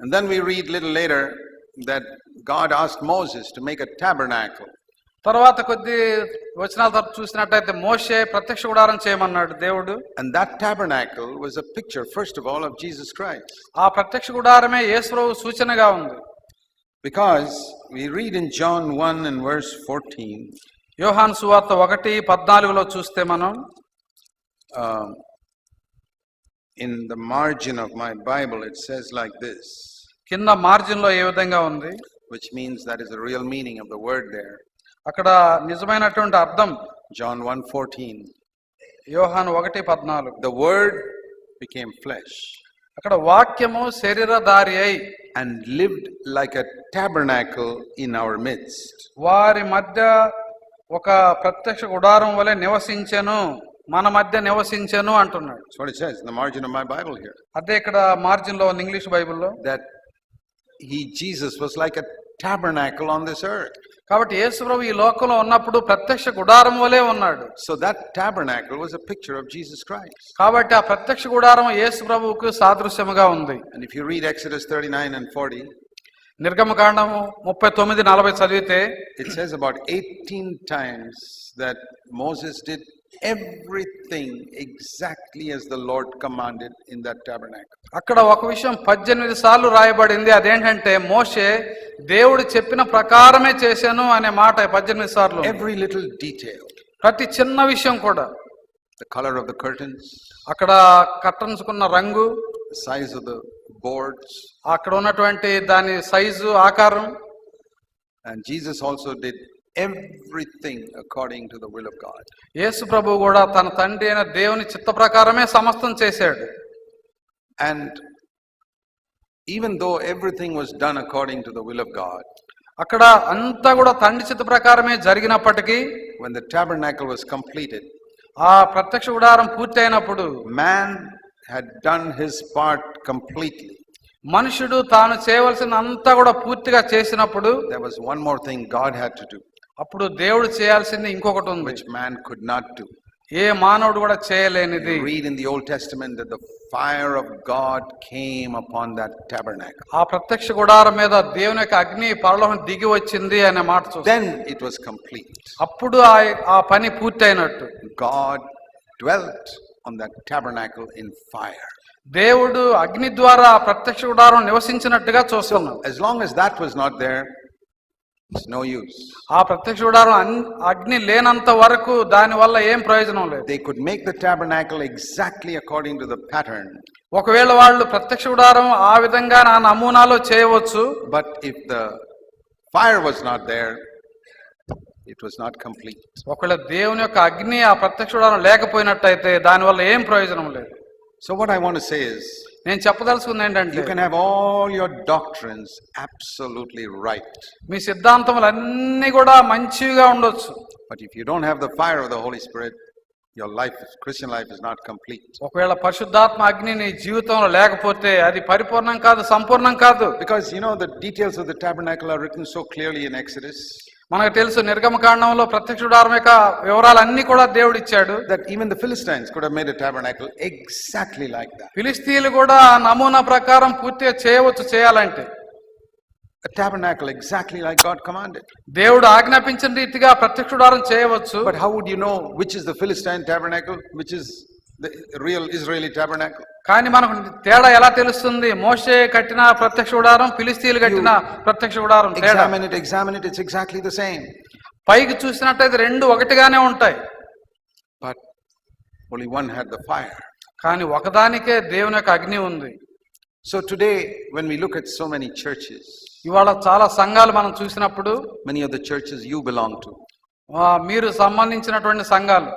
And then we read a little later that God asked Moses to make a tabernacle. తర్వాత కొద్ది వచనాల తర్వాత చూసినట్టయితే మోషే ప్రత్యక్ష గుడారం చేయమన్నాడు దేవుడు. And that tabernacle was a picture first of all of Jesus Christ ఆ ప్రత్యక్ష గుడారమే యేసు సూచనగా ఉంది. Because we read in John 1 and verse 14 యోహాను సువార్త 1 14 లో చూస్తే మనం um, in the margin of my Bible, it says like this, కింద మార్జిన్లో ఏ విధంగా ఉంది which means that is the real meaning of the word there. అక్కడ నిజమైనటువంటి అర్థం John 1:14. యోహాన్ ఒకటి పద్నాలుగు The word became flesh అక్కడ వాక్యము శరీరధారి అయి and lived like a tabernacle in our midst. వారి మధ్య ఒక ప్రత్యక్ష గుడారం వలె నివసించెను మన మధ్య నివసించెను అంటున్నాడు That's what it says in the margin of my Bible here. అదే ఇక్కడ మార్జిన్ లో ఉంది ఇంగ్లీష్ బైబిల్లో That he, Jesus, was like a tabernacle on this earth. కాబట్టి యేసుప్రభు ఈ లోకంలో ఉన్నప్పుడు ప్రత్యక్ష గుడారం వలె ఉన్నాడు So that tabernacle was a picture of Jesus Christ. కాబట్టి ఆ ప్రత్యక్ష గుడారం యేసు ప్రభువుకు సాదృశ్యముగా ఉంది And if you read Exodus 39 and 40, నిర్గమకాండము ముప్పై తొమ్మిది నలభై చదివితే it says about 18 times that Moses did everything exactly as the Lord commanded in that tabernacle. అక్కడ ఒక విషయం పద్దెనిమిది సార్లు రాయబడింది అదేంటంటే మోషే దేవుడు చెప్పిన ప్రకారమే చేశాను అనే మాట పద్దెనిమిది సార్లు Every little detail, ప్రతి చిన్న విషయం కూడా the color of the curtains, అక్కడ కట్టన్సుకున్న రంగు the size of the boards, అక్కడ ఉన్నటువంటి దాని సైజు ఆకారం and Jesus also did everything according to the will of God. యేసు ప్రభు కూడా తన తండ్రి అయిన దేవుని చిత్త ప్రకారమే సమస్తం చేశాడు And even though everything was done according to the will of God, అక్కడ అంతా కూడా తండ్రి చిత్త ప్రకారమే జరిగినప్పటికీ when the tabernacle was completed, ఆ ప్రత్యక్ష గుడారం పూర్తి అయినప్పుడు man had done his part completely. మనుషుడు తాను చేయవలసిన అంతా కూడా పూర్తిగా చేసినప్పుడు There was one more thing God had to do, అప్పుడు దేవుడు చేయాల్సింది ఇంకొకటి ఉంది. Which man could not do ఏ మానవుడు కూడా చేయలేనిది. Read in the old testament the fire of God came upon that tabernacle ఆ ప్రత్యక్ష గుడారం మీద దేవుని యొక్క అగ్ని పరలోకం దిగి వచ్చింది అనే మాట చూస్తే. దెన్ ఇట్ వాస్ కంప్లీట్ అప్పుడు ఆ ఆ పని పూర్తయినట్టు. God dwelt on that tabernacle in fire దేవుడు అగ్ని ద్వారా ప్రత్యక్ష గుడారం నివసించినట్టుగా చూస్తున్నాం. as long as that was not there it's no use. ఆ ప్రత్యక్ష గుడారం అన్- అగ్ని లేనంత వరకు దాని వల్ల ఏం ప్రయోజనం లేదు They could make the tabernacle exactly according to the pattern, ఒకవేళ వాళ్ళు ప్రత్యక్ష గుడారం ఆ విధంగా నా నమూనాలో చేయవచ్చు but if the fire was not there, it was not complete. ఒకవేళ దేవుని యొక్క అగ్ని ఆ ప్రత్యక్ష గుడారం లేకపోయినట్టయితే దాని వల్ల ఏం ప్రయోజనం లేదు So, what I want to say is, నేను చెప్పదలుచుకుంది ఏంటంటే you can have all your doctors absolutely right మీ సిద్ధాంతములు అన్ని కూడా మంచిగా ఉండొచ్చు. But if you don't have the fire of the Holy Spirit your life Christian life is not complete ఒకవేళ పరిశుద్ధాత్మ అగ్ని నీ జీవితంలో లేకపోతే అది పరిపూర్ణం కాదు సంపూర్ణం కాదు. Because you know the details of the tabernacle are written so clearly in Exodus మనకు తెలుసు నిర్గమకాండంలో ప్రత్యక్ష గుడారం యొక్క వివరాలన్నీ కూడా దేవుడు ఇచ్చాడు the Philistines could have made a tabernacle exactly like that. ఫిలిస్తీన్లు కూడా నమూనా ప్రకారం పూర్తిగా చేయవచ్చు చేయాలంటే A tabernacle exactly like God commanded. దేవుడు ఆజ్ఞాపించిన రీతిగా ప్రత్యక్ష గుడారం చేయవచ్చు But how would you know which is the Philistine tabernacle, which is the real Israeli tabernacle? కానీ మనకు తేడా ఎలా తెలుస్తుంది మోషే కట్టిన ప్రత్యక్ష గుడారం ఫిలిస్తీన్లు కట్టిన ప్రత్యక్ష గుడారం తేడా Examine it, examine it, it's exactly the same. పైకి చూసినట్టయితే రెండు ఒకటిగానే ఉంటాయి But only one had the fire. కానీ ఒకదానికే దేవుని యొక్క అగ్ని ఉంది So today, when we look at so many churches, ఇవాళ చాలా సంఘాలు మనం చూసినప్పుడు many of the churches you belong to, ఆ, మీరు సంబంధించినటువంటి సంఘాలు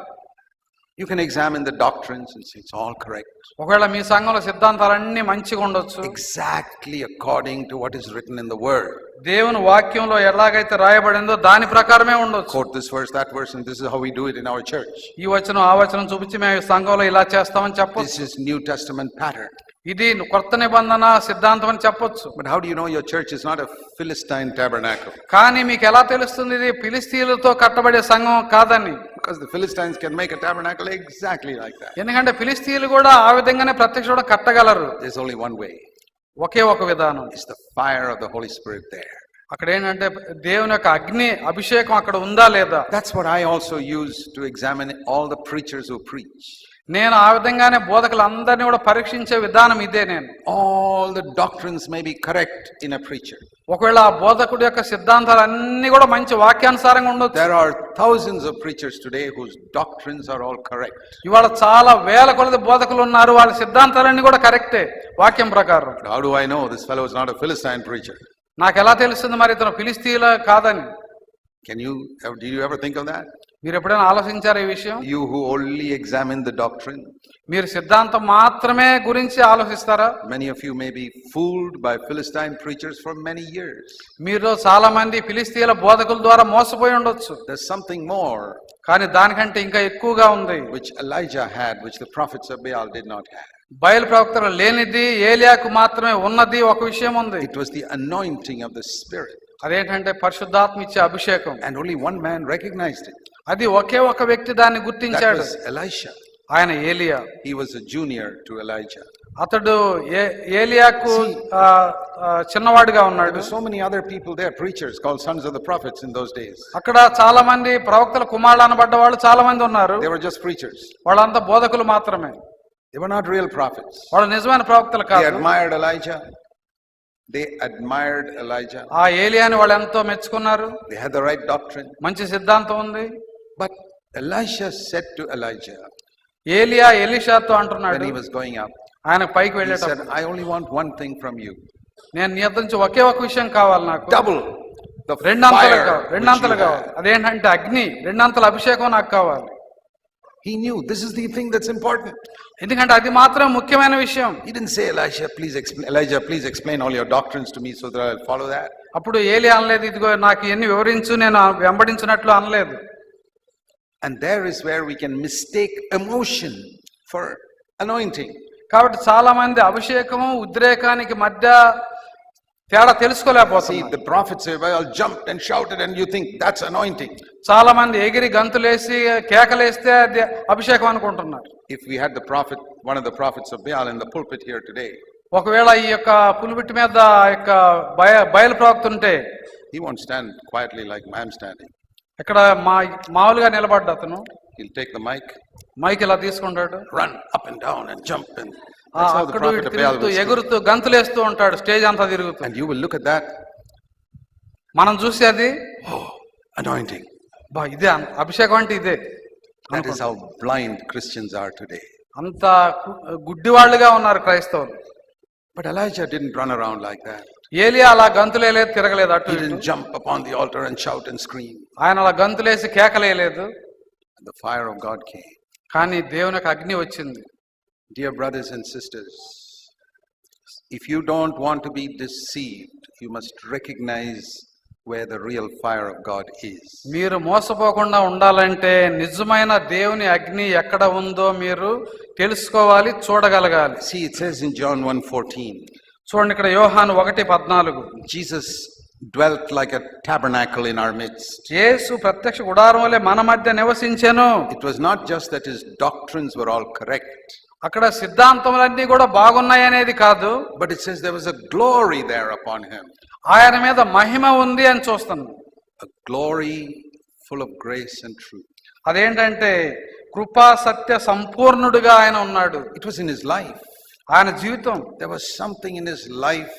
you can examine the doctrines and say it's all correct. ఒకవేళ మీ సంఘంలో సిద్ధాంతాలన్నీ మంచిగా ఉండొచ్చు Exactly according to what is written in the word. దేవుని వాక్యంలో ఎలాగైతే రాయబడిందో దాని ప్రకారమే ఉండొచ్చు Quote this verse, that verse, and this is how we do it in our church. ఈ వచనం ఆ వచనం చూపించి మేము సంఘంలో ఇలా చేస్తామని చెప్పొచ్చు is New Testament pattern. ఇది కొత్త నిబంధన సిద్ధాంతం అని చెప్పొచ్చు But how do you know your church is not a Philistine tabernacle? కానీ మీకు ఎలా తెలుస్తుంది ఇది ఫిలిస్తీన్లతో కట్టబడే సంఘం కాదని Because the Philistines can make a tabernacle exactly like that. ఎందుకంటే ఫిలిస్తీన్లు కూడా ఆ విధంగానే ప్రత్యక్ష కట్టగలరు There's only one way. ఒకే ఒక విధానం. Is the fire of the Holy Spirit there అక్కడ ఏంటంటే దేవుని యొక్క అగ్ని అభిషేకం అక్కడ ఉందా లేదా? That's what I also use to examine all the preachers who నేను ఆ విధంగానే బోధకులు అందరినీ కూడా పరీక్షించే విధానం ఇదే నేను. All the doctors may be correct in a preacher ఒకవేళ ఆ బోధకుడు యొక్క సిద్ధాంతాలు అన్ని కూడా మంచి వాక్యానుసారంగా ఉండవు there are thousands of today whose doctors are correct ఇవాళ చాలా వేల కొలది బోధకులు ఉన్నారు వాళ్ళ సిద్ధాంతాలన్నీ కూడా కరెక్టే వాక్యం ప్రకారం. హౌ డు ఐ నో నాకు ఎలా తెలుస్తుంది మరి ఇతను ఫిలిస్తీన్ కాదని? Can you do you ever think of that మీరు ఎప్పుడైనా ఆలోచించారు ఈ విషయం? You who only examine the doctrine మీరు సిద్ధాంతం మాత్రమే గురించి ఆలోచిస్తారా? Many of you may be fooled by Philistine preachers for many years మీరు చాలా మంది ఫిలిస్తీన్ల బోధకుల ద్వారా మోసపోయి ఉండొచ్చు. దర్ సంథింగ్ మోర్ కానీ దానికంటే ఇంకా ఎక్కువగా ఉంది. Which Elijah had which the prophets of Baal did not had బయలు ప్రవక్తలు లేనిది ఏలియాకు మాత్రమే ఉన్నది ఒక విషయం ఉంది. It was the anointing of the Spirit అదేంటంటే పరిశుద్ధాత్మ ఇచ్చే అభిషేకం. And only one man recognized it అది ఒకే ఒక వ్యక్తి దాన్ని గుర్తించాడు. ఎలైషా ఆయన ఏలియా. He was junior to Elisha అతడు ఏలియాకు చిన్నవాడిగా ఉన్నాడు. So many other people they preachers call sons of the prophets in those days అక్కడ చాలా మంది ప్రవక్తల కుమారుడు అనబడ్డ వాళ్ళు చాలా మంది ఉన్నారు. దే వర్ జస్ట్ ప్రీచర్స్ వాళ్ళంతా బోధకులు మాత్రమే. They were not real prophets వాళ్ళు నిజమైన ప్రవక్తలు కాదు. They admired Elisha they admired Elisha ఆ ఏలియాని వాళ్ళు ఎంతో మెచ్చుకున్నారు. They had the right doctrine మంచి సిద్ధాంతం ఉంది. But Elisha said to Elijah ఏలియా ఎలిషాతో అంటున్నాడు he was going up, ఆయన పైకి వెళ్ళేటప్పుడు I only want one thing from you. నేను నీ నుంచి ఒకే ఒక విషయం కావాలి నాకు Double the రెండంతలు కావాలి రెండంతలు కావాలి. అదేంటంటే అగ్ని రెండంతల అభిషేకం నాకు కావాలి He knew this is the thing that's important. ఎందుకంటే అది మాత్రమే ముఖ్యమైన విషయం He didn't say, Elisha, please explain, Elijah, please explain all your doctrines to me so that I'll follow that. అప్పుడు ఏలి అనలేదు ఇదిగో నాకు ఇవన్నీ వివరించు నేను వెంబడించినట్లు అనలేదు and there is where we can mistake emotion for anointing కాబట్టి చాలా మంది అభిషేకము ఉద్రేకానికి మధ్య తేడా తెలుసుకోలేకపోతే చాలా మంది ఎగిరి గంతులేసి కేకలేస్తే అది అభిషేకం అనుకుంటున్నారు. If we had the prophet one of the prophets of Baal in today ఒకవేళ ఈ యొక్క పుల్పిట్ మీద యొక్క బయలు ప్రాప్తి ఉంటే he want stand quietly like my standing ఇక్కడ మా మామూలుగా నిలబడ్డ అతను He'll take the mic, mic ఇలా తీసుకుంటాడు run up and down and jump, and ఆ that's how the అక్కడ prophet ఇటు of Baal తిరుగుతూ speak. ఎగురుతూ గంతులేస్తూ ఉంటాడు స్టేజ్ అంతా తిరుగుతూ And you will look at that, మనం చూసి అది oh, anointing. బా ఇదే అన్- అభిషేకం అంటే ఇదే That is how blind Christians are today. అంత గు- గుడ్డివాళ్ళుగా ఉన్నారు క్రైస్తవులు But Elijah didn't run around like that. ఏలియా అలా గంతులేలేదు తిరగలేదు అటు didn't jump upon the altar and shout and scream. ఆయన అలా గంతులేసి కేకలేయలేదు the fire of God came. కానీ దేవుని యొక్క అగ్ని వచ్చింది Dear brothers and sisters, if you don't want to be deceived, you must recognize where the real fire of God is. మీరు మోసపోకుండా ఉండాలంటే నిజమైన దేవుని అగ్ని ఎక్కడ ఉందో మీరు తెలుసుకోవాలి చూడగలగాలి See, it says in John 1:14, చూడండి ఇక్కడ యోహాన్ ఒకటి పద్నాలుగు. Jesus dwelt like tabernacle in our midst యేసు ప్రత్యక్ష ఉడారం వలె మన మధ్య నివసించాను. It was not just that is doctors were all correct అక్కడ సిద్ధాంతములన్నీ కూడా బాగున్నాయి అనేది కాదు. But it says there a glory there upon him ఆయన మీద మహిమ ఉంది అని చూస్తాను. Glory full of grace and truth అదేంటంటే కృపా సత్య సంపూర్ణుడుగా ఆయన ఉన్నాడు. It was in his life they జీవితం దే was something in his life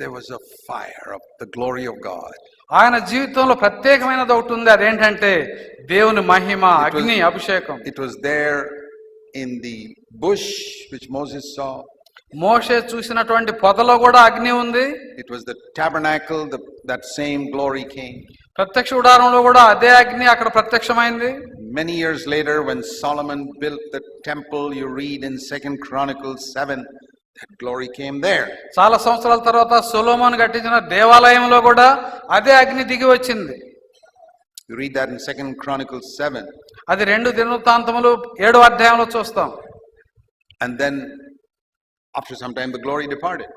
they was a fire of the glory of God ఆయన జీవితంలో ప్రత్యేకమైనది ఒకటి ఉంది అదేంటంటే దేవుని మహిమ అగ్ని అభిషేకం. It was there in the bush which Moses saw మోషే చూసినటువంటి పొదలో కూడా అగ్ని ఉంది. It was the tabernacle that same glory came ప్రత్యక్ష ఉదాహరణలో కూడా అదే అగ్ని అక్కడ ప్రత్యక్షమైంది. Many years later, when Solomon built the temple, you read in Second Chronicles 7, that glory came there. చాలా సంవత్సరాల తర్వాత సొలోమోన్ కట్టించిన దేవాలయంలో కూడా అదే అగ్ని దిగి వచ్చింది You read that in Second Chronicles 7. అది రెండు దినవృత్తాంతములు ఏడో అధ్యాయంలో చూస్తాం And then, after some time, the glory departed.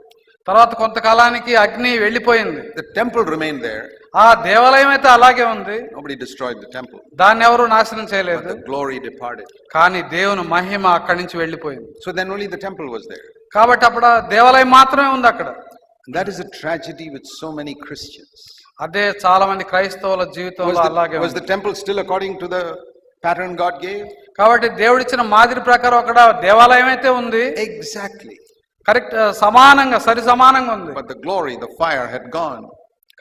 తర్వాత కొంతకాలానికి అగ్ని వెళ్ళిపోయింది The temple remained there. ఆ దేవాలయం అయితే అలాగే ఉంది Nobody destroyed the temple. దాన్ని ఎవరు నాశనం But చేయలేదు the glory departed. కానీ దేవుని మహిమ అక్కడి నుంచి వెళ్ళిపోయింది So then only the temple was there. కాబట్టి అప్పుడు ఆ దేవాలయం మాత్రమే ఉంది అక్కడ And that is a tragedy with so many Christians. అదే చాలా మంది క్రైస్తవుల జీవితంలో Was అలాగే the, was ఉంది. the temple still according to the pattern God gave? కాబట్టి దేవుడిచ్చిన మాదిరి ప్రకారం అక్కడ దేవాలయం అయితే ఉంది Exactly. కరెక్ట్ సమానంగా సరి సమానంగా ఉంది But the glory, the fire had gone.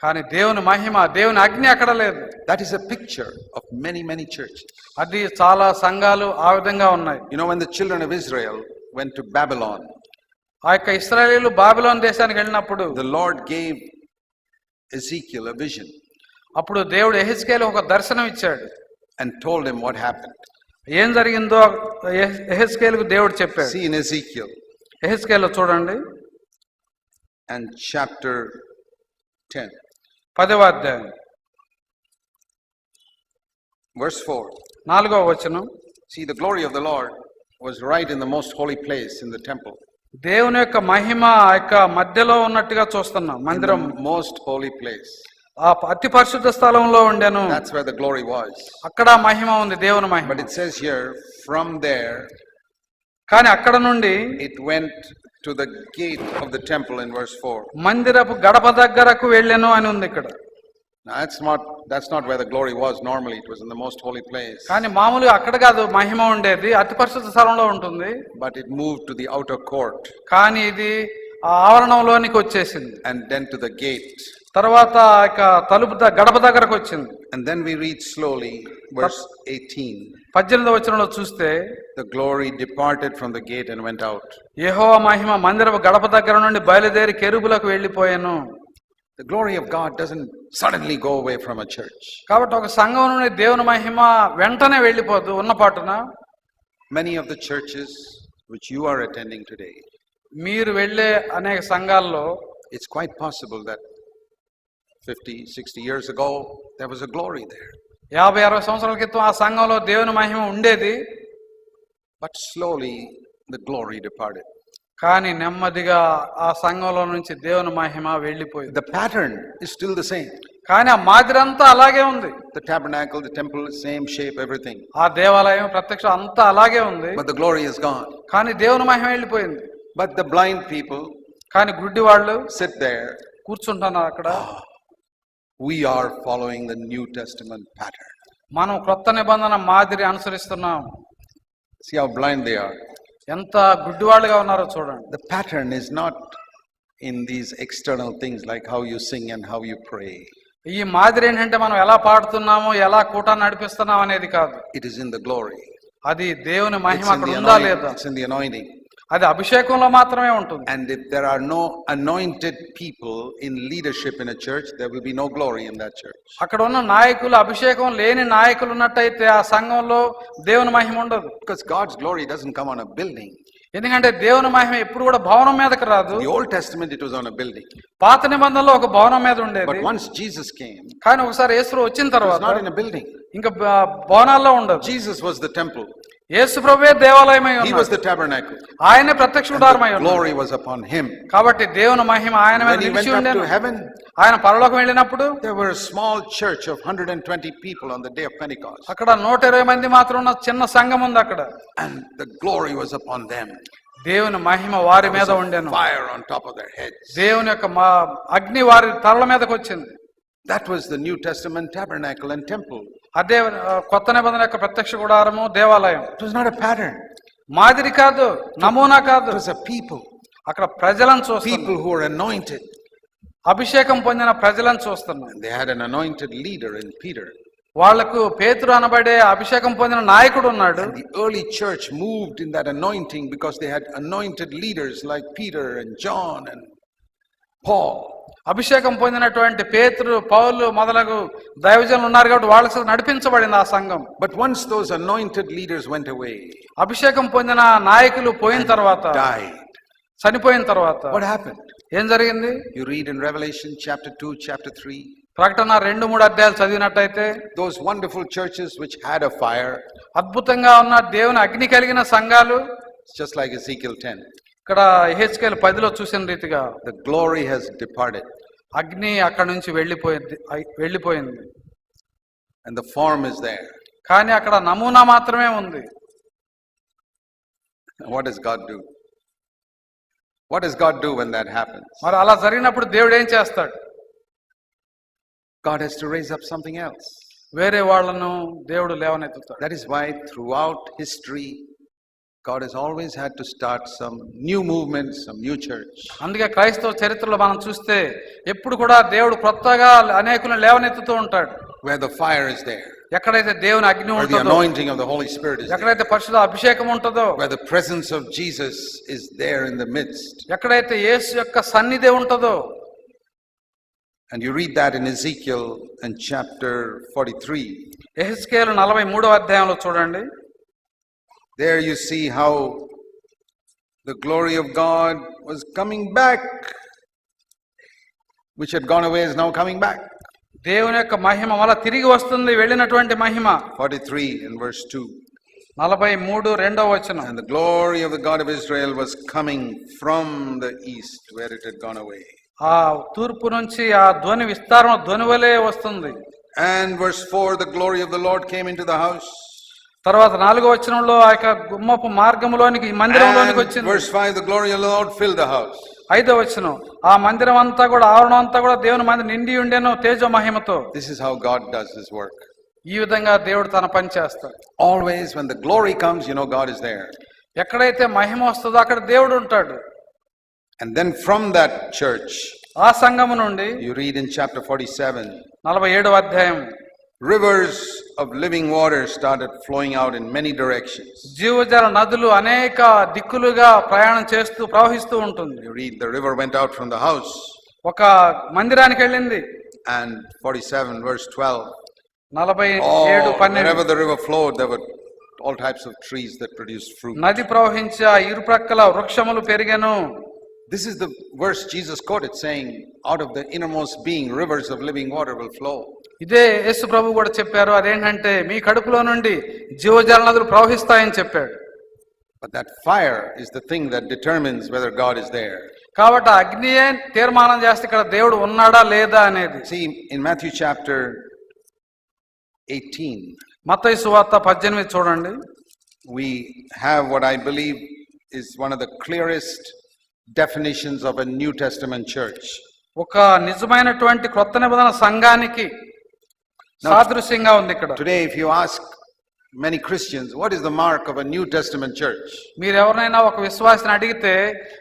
కానీ దేవుని మహిమ దేవుని అగ్ని అక్కడ లేదు. That is a picture of many many church అది చాలా సంఘాలు ఆ విధంగా ఉన్నాయి. You know when the children of Israel went to Babylon ఆ యొక్క ఇస్రాయలీలు బాబిలోన్ దేశానికి వెళ్ళినప్పుడు the Lord gave Ezekiel vision అప్పుడు దేవుడు ఎహెజ్కేల్ ఒక దర్శనం ఇచ్చాడు. And told him what happen ఏం జరిగిందో ఎహెజ్కేల్కు దేవుడు చెప్పాడు. సీ ఇన్ ఎజీకియల్ ఎహెజ్కేల్ చూడండి. అండ్ చాప్టర్ టెన్ పదవ అధ్యాయం verse 4. నాలుగవ వచనం See, the glory of the Lord was right in the most holy place in the temple, దేవుని యొక్క మహిమ ఆ యొక్క మధ్యలో ఉన్నట్టుగా చూస్తున్నాం మందిరం most holy place. ఆ అతి పరిశుద్ధ స్థలంలో ఉండెను That's where the glory was. అక్కడ మహిమ ఉంది దేవుని మహిమ But it says here, from there కానీ అక్కడ నుండి it went to the gate of the temple in verse 4. మందిరపు గడప దగ్గరకు వెళ్ళెను అని ఉంది ఇక్కడ Now that's not that's not where the glory was normally. It was in the most holy place. కానీ మామూలుగా అక్కడ కాదు మహిమ ఉండేది అతి పరిశుద్ధ స్థలంలో ఉంటుంది But it moved to the outer court కానీ ఇది ఆ ఆవరణంలోనికి వచ్చేసింది and then to the gate. తర్వాత యొక్క తలుపు ద- గడప దగ్గరకు వచ్చింది And then we read slowly verse 18. పద్దెనిమిది వచనంలో చూస్తే The glory departed from the gate and went out. యెహోవా మహిమ మందిరపు గడప దగ్గర నుండి బయలుదేరి కెరుబులకు వెళ్ళిపోయాను The glory of God doesn't suddenly go away from a church. కాబట్టి ఒక సంఘం నుండి దేవుని మహిమ వెంటనే వెళ్ళిపోద్దు ఉన్న పాటున Many of the churches which you are attending today, మీరు వెళ్ళే అనేక సంఘాల్లో it's quite possible that 50, 60 years ago, there was a glory there. యాభై అరవై సంవత్సరాల క్రితం ఆ సంఘంలో దేవుని మహిమ ఉండేది. But slowly the glory departed కానీ నెమ్మదిగా ఆ సంఘంలో నుంచి దేవుని మహిమ వెళ్ళిపోయి the pattern is still the same కానీ ఆ మాదిరి అంతా అలాగే ఉంది. The tabernacle the temple same shape everything ఆ దేవాలయం ప్రత్యక్షం అంతా అలాగే ఉంది. But the glory is gone కానీ దేవుని మహిమ వెళ్ళిపోయింది. బట్ ద బ్లైండ్ పీపుల్ కానీ గుడ్డి వాళ్ళు సెట్ దేర్ కూర్చుంటున్నారు అక్కడ. We are following the New Testament pattern. మనం క్రొత్త నిబంధన మాదిరి అనుసరిస్తున్నాం See how blind they are. ఎంత గుడ్డివాళ్ళుగా ఉన్నారో చూడండి The pattern is not in these external things like how you sing and how you pray. ఈ మాదిరి ఏంటంటే మనం ఎలా పాడుతున్నామో ఎలా కూటాన్ని నడిపిస్తున్నాం అనేది కాదు It is in the glory. అది దేవుని It's మహిమ in అక్కడ the, ఉందా anointing. లేదా it's in the anointing. అది అభిషేకంలో మాత్రమే ఉంటుంది. And if there are no anointed people in leadership in church there will be no glory in that church అక్కడ ఉన్న నాయకులు అభిషేకం లేని నాయకులు ఉన్నట్టయితే ఆ సంఘంలో దేవుని మహిమ ఉండదు. Because God's glory doesn't come on a building ఎందుకంటే దేవుని మహిమ ఎప్పుడు కూడా భవనం మీదకి రాదు. Old testament it was on building పాత నిబంధనలో ఒక భవనం మీద ఉండేది. వన్స్ జీసస్ కేమ్ కానీ ఒకసారి యేసు వచ్చిన తర్వాత నాట్ బిల్డింగ్ ఇంకా భవనాల్లో ఉండదు. జీసస్ వాస్ ద టెంపుల్ యేసు ప్రభువే దేవాలయమై ఉన్నాడు. హి వాస్ ద టాబెర్నాకల్ ఆయనే ప్రత్యక్ష ఉదారమై ఉన్నాడు. గ్లోరీ వాస్ అపాన్ హిమ్ కాబట్టి దేవుని మహిమ ఆయన మీద నిలిచి ఉండను. ఆయన పరలోకం వెళ్ళినప్పుడు there were small church of 120 people on the day of Pentecost అక్కడ 120 మంది మాత్రం ఉన్న చిన్న సంఘం ఉంది అక్కడ. And the glory was upon them దేవుని మహిమ వారి మీద ఉండెను. Fire on top of their heads దేవుని యొక్క అగ్ని వారి తలల మీదకి వచ్చింది. That was the new testament tabernacle and temple అదే ఆ, కొత్త నిబంధన యొక్క ప్రత్యక్ష గుడారము దేవాలయం It was not a pattern. మాదిరి కాదు నమూనా కాదు It was a people. అక్కడ ప్రజలను చూస్తున్నాం People who were anointed. అభిషేకం పొందిన ప్రజలను చూస్తున్నాం And they had an anointed leader in Peter. వాళ్ళకు పేతురు అనబడే అభిషేకం పొందిన నాయకుడు ఉన్నాడు And the early church moved in that anointing because they had anointed leaders like Peter and John Paul. అభిషేకం పొందినటువంటి పేతులు పౌలు మొదలగు దైవజనులు ఉన్నారు కాబట్టి వాళ్ళకి నడిపించబడింది ఆ సంఘం. But once those anointed leaders went away అభిషేకం పొందిన నాయకులు పోయిన తర్వాత చనిపోయిన తర్వాత వాట్ హ్యాపెన్ ఏం జరిగింది? You read in revolution chapter two chapter three ప్రకటన రెండు మూడు అధ్యాయాలు చదివినట్టయితే those wonderful churches which had a fire అద్భుతంగా ఉన్న దేవుని అగ్ని కలిగిన సంఘాలు జస్ట్ లైక్ ఎసికల్ టెన్ ఇక్కడ హెచ్కేల్ పదిలో చూసిన రీతిగా ద గ్లోరీ హెస్ డిపార్టెడ్ అగ్ని అక్కడ నుంచి వెళ్ళిపోయింది వెళ్ళిపోయింది. And the form is there కానీ అక్కడ నమూనా మాత్రమే ఉంది. What is God do what is God do when that happen మరి అలా జరిగినప్పుడు దేవుడు ఏం చేస్తాడు? God has to raise up something else వేరే వాళ్ళను దేవుడు లేవనెత్తుతాడు. That is why throughout history God has always had to start some new movement, some new church. అందుకే క్రైస్తవ చరిత్రలో మనం చూస్తే ఎప్పుడు కూడా దేవుడు కొత్తగా అనేకులను లేవనెత్తుతూ ఉంటాడు Where the fire is there, ఎక్కడైతే దేవుని అగ్ని where the ఉంటుందో anointing of the Holy Spirit is there, ఎక్కడైతే పరిశుద్ధ అభిషేకం ఉంటుందో where the presence of Jesus is there in the midst. ఎక్కడైతే యేసు యొక్క సన్నిధి ఉంటుందో And you read that in Ezekiel in chapter 43. ఎహెస్కేలు నలభై మూడో అధ్యాయంలో చూడండి There you see how the glory of God was coming back, which had gone away is now coming back. దేవుని యొక్క మహిమ మళ్ళా తిరిగి వస్తుంది వెళ్ళినటువంటి మహిమ 43 in verse 2. నలభై మూడు రెండో వచనం And the glory of the God of Israel was coming from the east where it had gone away. ఆ తూర్పు నుంచి ఆ ధ్వని విస్తారం ధ్వని వలె వస్తుంది And verse 4 the glory of the Lord came into the house. తర్వాత నాలుగో వచనంలో ఆ యొక్క గుమ్మపు మార్గంలోనికి మందిరంలోనికి వచ్చింది. ఐదో వచనం ఆ మందిరం అంతా కూడా ఆవరణం అంతా కూడా దేవుని మంది నిండి ఉండేను తేజో మహిమతో. This is how God does his work ఈ విధంగా దేవుడు తన పని చేస్తాడు. Always when the glory comes you know God is there ఎక్కడైతే మహిమ వస్తుందో అక్కడ దేవుడు ఉంటాడు. And then from that church ఆ సంఘము నుండి యు రీడ్ ఇన్ చాప్టర్ 47 47వ అధ్యాయం. rivers of living water started flowing out in many directions. జీవజల నదులు అనేక దిక్కులుగా ప్రయాణం చేస్తూ ప్రవహిస్తూ ఉంటుంది You read the river went out from the house, ఒక మందిరానికి వెళ్ళింది and 47 verse 12. నలభై ఏడు Oh, పన్నెండు wherever the river flowed, there were all types of trees that produced fruit. నది ప్రవహించ ఇరుప్రక్కల వృక్షములు పెరిగెను This is the verse Jesus quoted saying, Out of the innermost being, rivers of living water will flow. ఇదే యేసు ప్రభు కూడా చెప్పారు అదేంటంటే మీ కడుపులో నుండి జీవజల నదులు ప్రవహిస్తాయని చెప్పాడు But that fire is the thing that determines whether God is there. కాబట్టి అగ్నియే తీర్మానం చేస్తే ఇక్కడ దేవుడు ఉన్నాడా లేదా అనేది See, in Matthew chapter 18, మత్తయి సువార్త పద్దెనిమిది చూడండి we have what I believe is one of the clearest definitions of a New Testament church. ఒక నిజమైనటువంటి క్రొత్త నిబంధన సంఘానికి సాదృశ్యంగా ఉంది ఇక్కడ Today, if you ask many Christians, what is the mark of a New Testament church? మీరు ఎవరినైనా ఒక విశ్వాసిని అడిగితే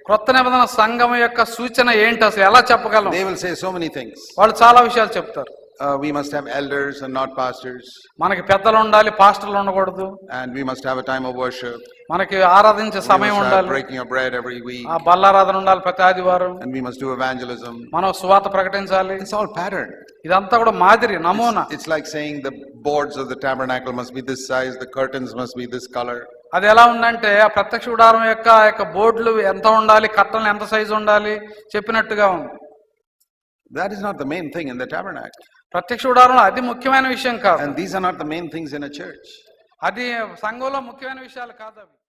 క్రొత్త నిబంధన సంఘం యొక్క సూచన ఏంటి అసలు ఎలా చెప్పగలం They will say so many things. వాళ్ళు చాలా విషయాలు చెప్తారు Uh, we must have elders and not pastors, మనకి పెద్దలు ఉండాలి పాస్టర్లు ఉండకూడదు and we must have a time of worship. మనకి ఆరాధించే We సమయం must have ఉండాలి breaking of bread every week, ఆ బల్లారాధన ఉండాలి ప్రతి ఆదివారం and we must do evangelism. మనం సువాత ప్రకటించాలి It's all pattern. ఇదంతా కూడా మాదిరి నమూనా It's like saying the boards of the tabernacle must be this size, the curtains must be this color. అది ఎలా ఉందంటే ఆ ప్రత్యక్ష గుడారం యొక్క ఆ యొక్క బోర్డులు ఎంత ఉండాలి కట్టలు ఎంత సైజు ఉండాలి చెప్పినట్టుగా ఉంది That is not the main thing in the tabernacle. ప్రత్యక్ష గుడారంలో అది ముఖ్యమైన విషయం కాదు And these are not the main things in a church. అది సంఘంలో ముఖ్యమైన విషయాలు కాదు అవి